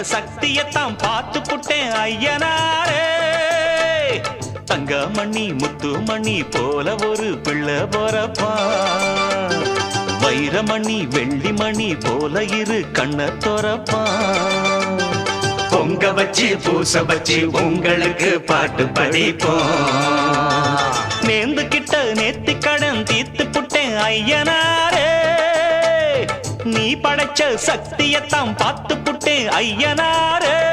சக்தியத்தான் பார்த்து புட்டேன் ஐயனாரே. தங்கமணி முத்துமணி போல ஒரு பிள்ளை போறப்பா. வைரமணி வெள்ளிமணி போல இரு கண்ண துறப்பா. பொங்க வச்சு பூச வச்சு உங்களுக்கு பாட்டு படிப்போம். நேர்ந்து கிட்ட நேத்து கடன் தீர்த்து புட்டேன் ஐயனாரே. நீ படைச்ச சக்தியத்தான் பார்த்து புட்டு ஐயனாரே.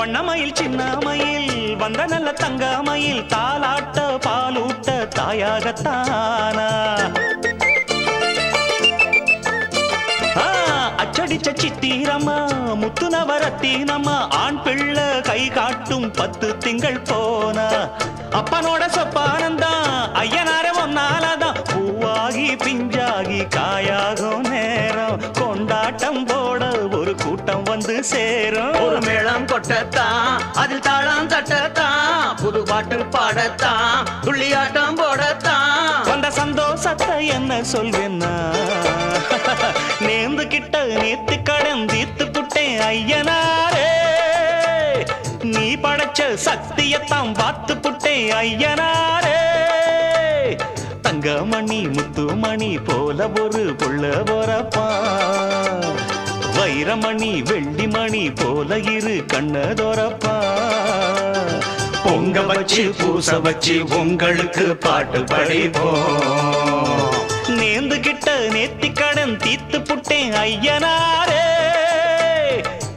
வண்ணமயில் சின்னமயில் வந்த நல்ல தங்கமயில் தாலாட்ட பாலூட்ட தாயாகத்தானா? அச்சடிச்ச சித்திரம்மா முத்து நவரத்தினம்மா ஆண் பிள்ளை கை காட்டும் பத்து திங்கள் போனா? அப்பனோட சொப்பானந்தா ஐயனார ஒன்னாலதான் பூவாகி பிஞ்சாகி காயாகும் நேரம் கொண்டாட்டம் போ வந்து சேரும். ஒரு மேளம் கொட்டத்தான் அதில் தாளம் தட்டத்தான் புது பாட்டு பாடத்தான் துள்ளியாட்டம் போடத்தான். வந்த சந்தோஷத்தை என்ன சொல்வேன்னா? நேர்ந்து கிட்ட நேத்து கடன் தீர்த்து புட்டேன் ஐயனாரே. நீ படைச்ச சக்தியத்தான் பார்த்து புட்டேன் ஐயனாரே. தங்கமணி முத்துமணி போல ஒரு புள்ள போறப்பா வைரமணி வெள்ளிமணி போல இரு கண்ணதோரப்பா. பொங்க வச்சு பூச வச்சு உங்களுக்கு பாட்டு படிப்போம். நேர்ந்து கிட்ட நேத்தி கடன் தீத்து புட்டேன் ஐயனாரே.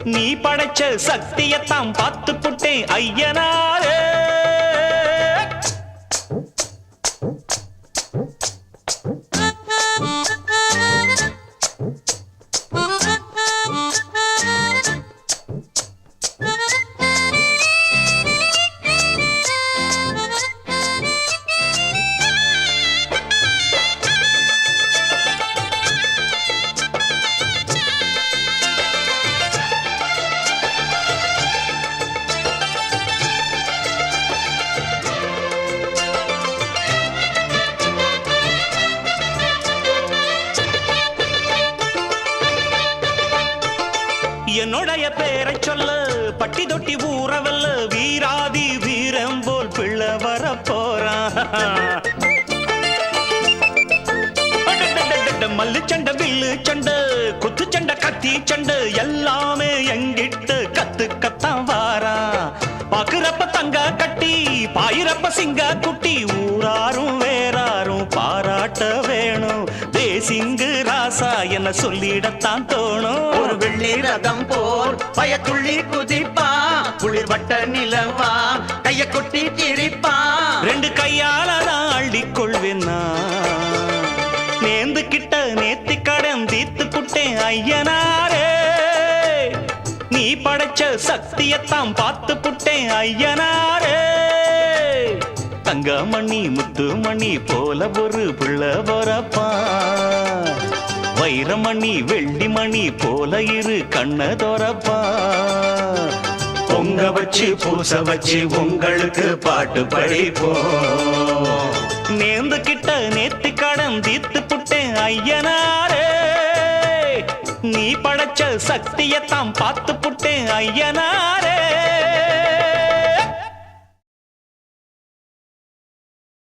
நீ படைச்ச சக்தியத்தான் பார்த்து புட்டேன் ஐயனாரே. என்னுடைய பேரை சொல்ல. பட்டி தொட்டி ஊறவல்ல. வீராதி வீரம் போல் பிள்ளை வர போறான் மல்லு சண்டை வில்லு சண்டை குத்து சண்டை கத்தி சண்டை எல்லாமே எங்கிட்டு கத்து கத்தான் வாரா பாக்குறப்ப தங்க கட்டி பாயிரப்ப சிங்க குட்டி ஊராரும் வேறாரும் பாராட்ட வேணும். என்ன சொல்லிடத்தான் தோணும். ஒரு வெள்ளி ரதம் போல் பயத்துள்ளி குதிப்பா குளிர் வட்ட நிலவா கைய கொட்டி திரிப்பா. ரெண்டு கையால தான் அள்ளிக் கொள்வேன்னா. நேந்து கிட்ட நேத்தி கடன் தீத்து புட்டேன் ஐயனாரே. நீ படைச்ச சக்தியத்தான் பார்த்து புட்டேன் ஐயனாரே. தங்கமணி முத்துமணி போல ஒரு பிள்ளை வரப்பா. வைரமணி வெள்ளிமணி போல இரு கண்ண தோறப்பா. பொங்க வச்சு பூச வச்சு உங்களுக்கு பாட்டு படிப்போம் நேர்ந்து கிட்ட நேத்து கடன் தீத்து புட்டேன் ஐயனாரே. நீ படைச்ச சக்தியத்தான் பார்த்து புட்டேன் ஐயனாரே.